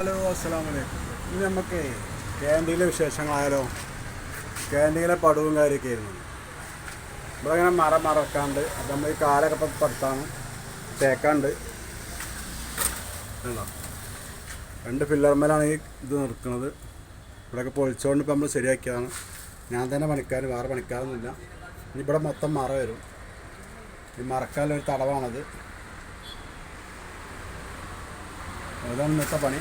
Hello അസ്സാം വലൈക്കും ഇനി നമുക്ക് ക്യാന്റീനിലെ വിശേഷങ്ങളായാലോ ക്യാന്റീനിലെ പടവും കാര്യമൊക്കെ ആയിരുന്നു. ഇവിടെ ഇങ്ങനെ മറ മറക്കാണ്ട് അപ്പം നമ്മൾ ഈ കാലൊക്കെ ഇപ്പം പടുത്താണ് തേക്കാണ്ട്. കണ്ടോ? രണ്ട് പില്ലർമേലാണ് ഈ ഇത് നിർക്കുന്നത് ഇവിടെയൊക്കെ പൊളിച്ചുകൊണ്ട് ഇപ്പം നമ്മൾ ശരിയാക്കിയതാണ്. ഞാൻ തന്നെ പണിക്കാർ വേറെ പണിക്കാരൊന്നുമില്ല. ഇനി ഇവിടെ മൊത്തം മറ വരും. ഈ മറക്കാനുള്ളൊരു തടവാണത്. അതാണ് ഇന്നത്തെ പണി?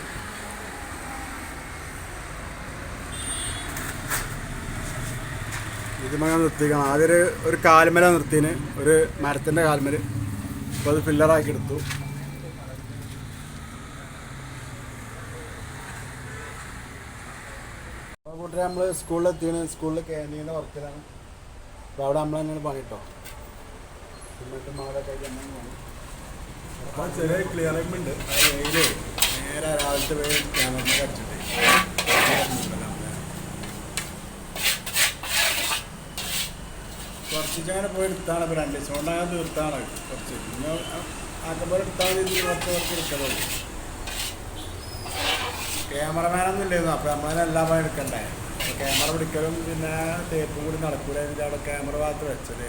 ഇതുമങ്ങനെ നിർത്തിക്കണം ആദ്യം ഒരു ഒരു കാൽമല നിർത്തിന്. ഒരു മരത്തിന്റെ കാൽമൽ. അപ്പോൾ അത് ഫില്ലറാക്കി എടുത്തു. കൂട്ടരെ നമ്മൾ സ്കൂളിലെത്തിയാണ് സ്കൂളിൽ ക്യാന്റീന്റെ വർക്കിലാണ്. അപ്പോൾ അവിടെ നമ്മൾ തന്നെയാണ് പണി കേട്ടോ സിമെന്റ് മാലൊക്കെ ആയിട്ട് ചെറിയ ക്ലിയറിംഗ് ഉണ്ട്. നേരെ രാവിലത്തെ വെയിൽ ക്യാമറ അടിച്ചിട്ട് കുറച്ചിങ്ങനെ പോയി എടുത്താണ് ഇപ്പോൾ രണ്ട് ദിവസം കൊണ്ടാകാൻ തീർത്താണ് കുറച്ച്. പിന്നെ ആക്കുമ്പോൾ എടുത്താൽ കുറച്ച് കുറച്ച് ക്യാമറമാനൊന്നും ഇല്ലായിരുന്നു. എടുക്കണ്ടേ? ക്യാമറ പിടിക്കലും പിന്നെ തേപ്പും കൂടി നടക്കൂല അവിടെ ക്യാമറ ഭാഗത്ത് വെച്ചത്.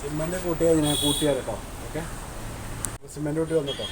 സിമെന്റ് കൂട്ടിയാൽ ഞാൻ കൂട്ടിയാൽ കേട്ടോ ഓക്കെ സിമെന്റ് കൂട്ടി വന്നിട്ടോ?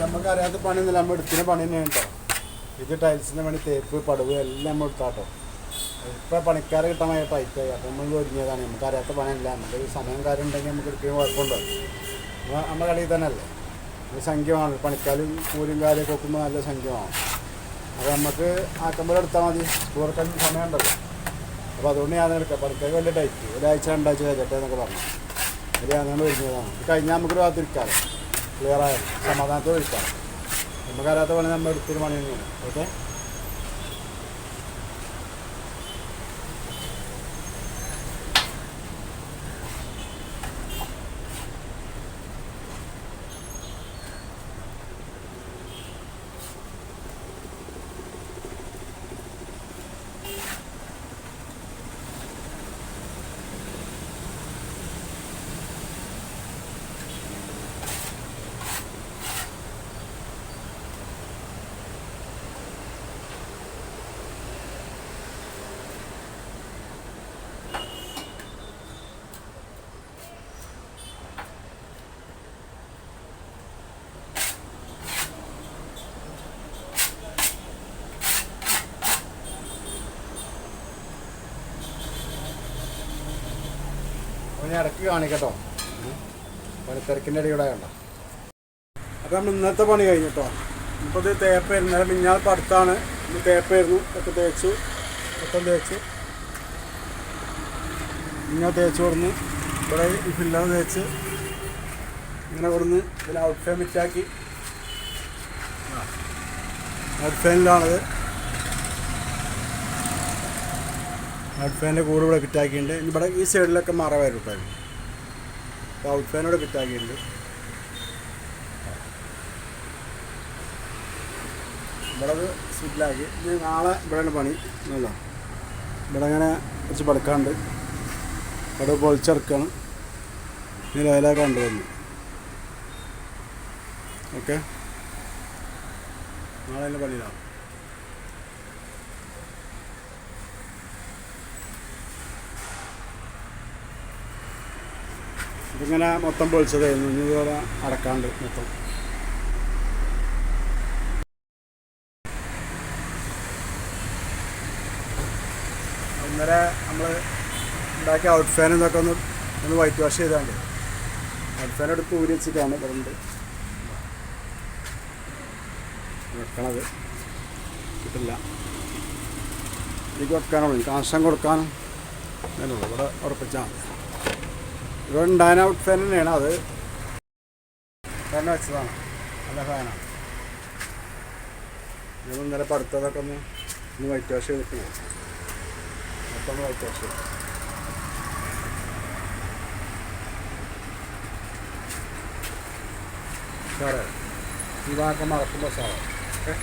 നമുക്ക് അറിയാത്ത പണിയൊന്നുമില്ല നമ്മൾ എടുത്തിന് പണി തന്നെയാണ് കേട്ടോ ഇത് ടൈൽസിന്റെ പണി തേപ്പ് പടവ് എല്ലാം നമ്മൾ എടുത്താട്ടോ ഇപ്പം പണിക്കാരെ കിട്ടാൻ ഭയങ്കര ടൈറ്റായി അപ്പം നമ്മൾ ഒരുങ്ങിയതാണ്. നമുക്ക് അറിയാത്ത പണിയല്ല നമുക്ക് സമയം കാര്യം ഉണ്ടെങ്കിൽ നമുക്ക് എടുക്കുന്ന കുഴപ്പമുണ്ടോ. നമ്മുടെ കളിയിൽ തന്നെ അല്ലേ ഒരു സംഖ്യമാണ് പണിക്കാരും കൂലിയും കാര്യമൊക്കെ നോക്കുമ്പോൾ നല്ല സംഖ്യമാണ് അപ്പോൾ നമുക്ക് ആക്കുമ്പോൾ എടുത്താൽ മതി. സ്കൂർക്കാൻ സമയം ഉണ്ടല്ലോ. അപ്പോൾ അതുകൊണ്ട് ഞാൻ എടുക്കാം പണിക്കാർക്ക് വലിയ ടൈറ്റ് ഒരാഴ്ച രണ്ടാഴ്ച കഴിച്ചട്ടെ എന്നൊക്കെ പറഞ്ഞു. അതിൽ അങ്ങനെ ഒരുങ്ങിയതാണ്. കഴിഞ്ഞാൽ നമുക്കൊരു ഭാഗത്ത് ക്ലിയർ ആയാലും സമാധാനത്തോടെ ഇരിക്കാം. നമുക്കറിയാത്ത പണി നമ്മൾ എടുത്തൊരു പണി തന്നെയാണ്. ഓക്കെ? ഞാൻ ഇടയ്ക്ക് കാണിക്കട്ടോ പണിത്തിരക്കിന്റെ ഇടയിൽ കണ്ടോ അപ്പോൾ നമ്മൾ ഇന്നത്തെ പണി കഴിഞ്ഞിട്ടോ. ഇപ്പോൾ ഇത് തേപ്പായിരുന്നു ഇന്നലെ മിഞ്ഞാൽ പടുത്താണ് ഇത് തേപ്പായിരുന്നു ഒക്കെ തേച്ചു. ഒക്കെ തേച്ച്. ഇങ്ങനെ തേച്ച് കൊടുന്ന് ഇവിടെ ഈ ഫില്ലർ തേച്ച് ഇങ്ങനെ കൊടുന്ന് ഇതിൽ ഔട്ട് ഫാൻ മിറ്റാക്കി ഔട്ട് ഫാനിലാണത് ഔട്ട് ഫാനിന്റെ കൂടെ ഇവിടെ ഫിറ്റാക്കിയിട്ടുണ്ട് ഇവിടെ ഈ സൈഡിലൊക്കെ മറ വരും കേട്ടോ അപ്പോൾ ഔട്ട് ഇവിടെ ഫിറ്റാക്കിയിട്ടുണ്ട് ഇവിടെ അത് സ്വിറ്റിലാക്കി ഇനി നാളെ ഇവിടെയാണ് പണി. അല്ല ഇവിടെ അങ്ങനെ കുറച്ച് പടുക്കാണ്ട് ഇവിടെ പൊളിച്ചെടുക്കാണ് ഇനി ലേലാക്കാൻ ഉണ്ട് വന്നു ഓക്കെ നാളെ തന്നെ പണിയിലാണ് ഇതിങ്ങനെ മൊത്തം പൊളിച്ചതായിരുന്നു ഇനി ഇതുപോലെ അടക്കാണ്ട് മൊത്തം. ഇന്നലെ നമ്മൾ ഉണ്ടാക്കിയ ഔട്ട് ഫാൻ ഇതൊക്കെ ഒന്ന് ഒന്ന് വൈറ്റ് വാഷ് ചെയ്താണ്ട്. ഔട്ട് ഫാൻ എടുത്ത് ഊരി വെച്ചിട്ടാണ് പറഞ്ഞത് വെക്കണത്. കിട്ടില്ല. എനിക്ക് വെക്കാനുള്ളൂ. കാശം കൊടുക്കാനും. ഇവിടെ ഉറപ്പിച്ചാൽ മതി. ഇവിടെ ഡാൻ ഔട്ട് ഫാൻ തന്നെയാണ് അത്. തന്നെ വെച്ചതാണ്. നല്ല ഫാനാണ് ഞാൻ ഇന്നലെ പടുത്തതൊക്കെ ഒന്ന് ഇന്ന് വൈറ്റ് വാഷ് ചെയ്തിട്ട് വൈറ്റ് വാഷ് ചെയ്യും സാറേ ഈ വാക്കം മറക്കുമ്പോൾ സാറേ. ഓക്കെ